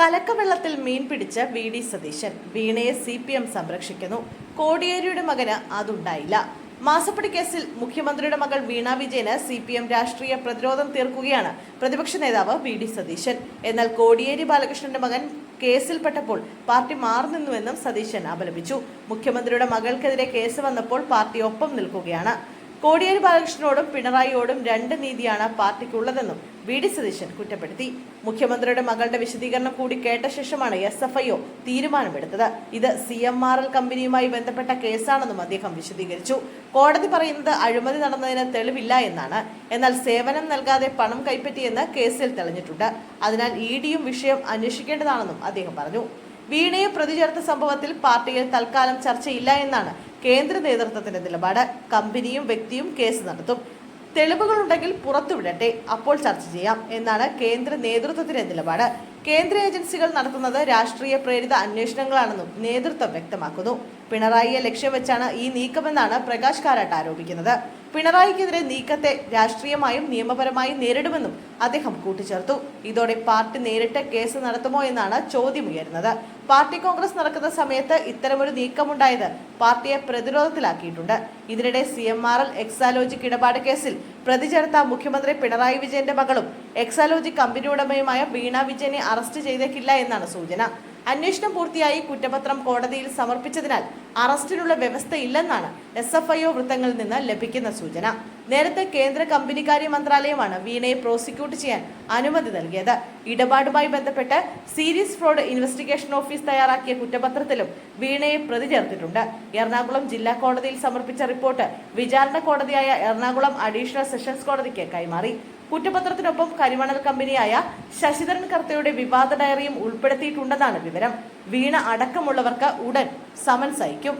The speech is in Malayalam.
കലക്കവെള്ളത്തിൽ മീൻ പിടിച്ച വി ഡി സതീശൻ വീണയെ സി പി എം സംരക്ഷിക്കുന്നു. കോടിയേരിയുടെ മകന് അതുണ്ടായില്ല. മാസപ്പടി കേസിൽ മുഖ്യമന്ത്രിയുടെ മകൾ വീണ വിജയന് സി പി എം രാഷ്ട്രീയ പ്രതിരോധം തീർക്കുകയാണ് പ്രതിപക്ഷ നേതാവ് വി ഡി സതീശൻ. എന്നാൽ കോടിയേരി ബാലകൃഷ്ണന്റെ മകൻ കേസിൽപ്പെട്ടപ്പോൾ പാർട്ടി മാറി നിന്നുവെന്നും സതീശൻ അപലപിച്ചു. മുഖ്യമന്ത്രിയുടെ മകൾക്കെതിരെ കേസ് വന്നപ്പോൾ പാർട്ടി ഒപ്പം നിൽക്കുകയാണ്. കോടിയേരി ബാലകൃഷ്ണനോടും പിണറായിയോടും രണ്ട് നീതിയാണ് പാർട്ടിക്കുള്ളതെന്നും വി ഡി സതീശൻ കുറ്റപ്പെടുത്തി. മുഖ്യമന്ത്രിയുടെ മകളുടെ വിശദീകരണം കൂടി കേട്ട ശേഷമാണ് എസ് എഫ് ഐ ഒ തീരുമാനമെടുത്തത്. ഇത് സി എം ആർ എൽ കമ്പനിയുമായി ബന്ധപ്പെട്ട കേസാണെന്നും അദ്ദേഹം വിശദീകരിച്ചു. കോടതി പറയുന്നത് അഴിമതി നടന്നതിന് തെളിവില്ല എന്നാണ്. എന്നാൽ സേവനം നൽകാതെ പണം കൈപ്പറ്റിയെന്ന് കേസിൽ തെളിഞ്ഞിട്ടുണ്ട്. അതിനാൽ ഇ ഡിയും വിഷയം അന്വേഷിക്കേണ്ടതാണെന്നും അദ്ദേഹം പറഞ്ഞു. വീണയെ പ്രതി ചേർത്ത സംഭവത്തിൽ പാർട്ടിയിൽ തൽക്കാലം ചർച്ചയില്ല എന്നാണ് കേന്ദ്ര നിലപാട് കമ്പനിയും വ്യക്തിയും കേസ് നടത്തും. തെളിവുകളുണ്ടെങ്കിൽ പുറത്തുവിടട്ടെ അപ്പോൾ ചർച്ച ചെയ്യാം എന്നാണ് കേന്ദ്ര നേതൃത്വത്തിന്റെ നിലപാട്. കേന്ദ്ര ഏജൻസികൾ നടത്തുന്നത് രാഷ്ട്രീയ പ്രേരിത അന്വേഷണങ്ങളാണെന്നും നേതൃത്വം വ്യക്തമാക്കുന്നു. പിണറായിയെ ലക്ഷ്യം വെച്ചാണ് ഈ നീക്കമെന്നാണ് പ്രകാശ് കാരാട്ട് ആരോപിക്കുന്നത്. പിണറായിക്കെതിരെ നീക്കത്തെ രാഷ്ട്രീയമായും നിയമപരമായും നേരിടുമെന്നും അദ്ദേഹം കൂട്ടിച്ചേർത്തു. ഇതോടെ പാർട്ടി നേരിട്ട് കേസ് നടത്തുമോ എന്നാണ് ചോദ്യമുയരുന്നത്. പാർട്ടി കോൺഗ്രസ് നടക്കുന്ന സമയത്ത് ഇത്തരമൊരു നീക്കമുണ്ടായത് പാർട്ടിയെ പ്രതിരോധത്തിലാക്കിയിട്ടുണ്ട്. ഇതിനിടെ C M R L Exalogic ഇടപാട് കേസിൽ പ്രതി ചേർത്ത മുഖ്യമന്ത്രി പിണറായി വിജയന്റെ മകളും എക്സാലോജിക് കമ്പനി ഉടമയുമായ വീണ വിജയനെ അറസ്റ്റ് ചെയ്തേക്കില്ല എന്നാണ് സൂചന. അന്വേഷണം പൂർത്തിയായി കുറ്റപത്രം കോടതിയിൽ സമർപ്പിച്ചതിനാൽ അറസ്റ്റിനുള്ള വ്യവസ്ഥയില്ലെന്നാണ് എസ് എഫ് ഐ ഒ വൃത്തങ്ങളിൽ നിന്ന് ലഭിക്കുന്ന സൂചന. നേരത്തെ കേന്ദ്ര കമ്പനിക്കാര്യ മന്ത്രാലയമാണ് വീണയെ പ്രോസിക്യൂട്ട് ചെയ്യാൻ അനുമതി നൽകിയത്. ഇടപാടുമായി ബന്ധപ്പെട്ട് സീരീസ് ഫ്രോഡ് ഇൻവെസ്റ്റിഗേഷൻ ഓഫീസ് തയ്യാറാക്കിയ കുറ്റപത്രത്തിലും വീണയെ പ്രതി ചേർത്തിട്ടുണ്ട്. എറണാകുളം ജില്ലാ കോടതിയിൽ സമർപ്പിച്ച റിപ്പോർട്ട് വിചാരണ കോടതിയായ എറണാകുളം അഡീഷണൽ സെഷൻസ് കോടതിക്ക് കൈമാറി. കുറ്റപത്രത്തിനൊപ്പം കരിമണൽ കമ്പനിയായ ശശിധരൻ കർത്തയുടെ വിവാദ ഡയറിയും ഉൾപ്പെടുത്തിയിട്ടുണ്ടെന്നാണ് വിവരം. വീണ അടക്കമുള്ളവർക്ക് ഉടൻ സമൻസ് അയക്കും.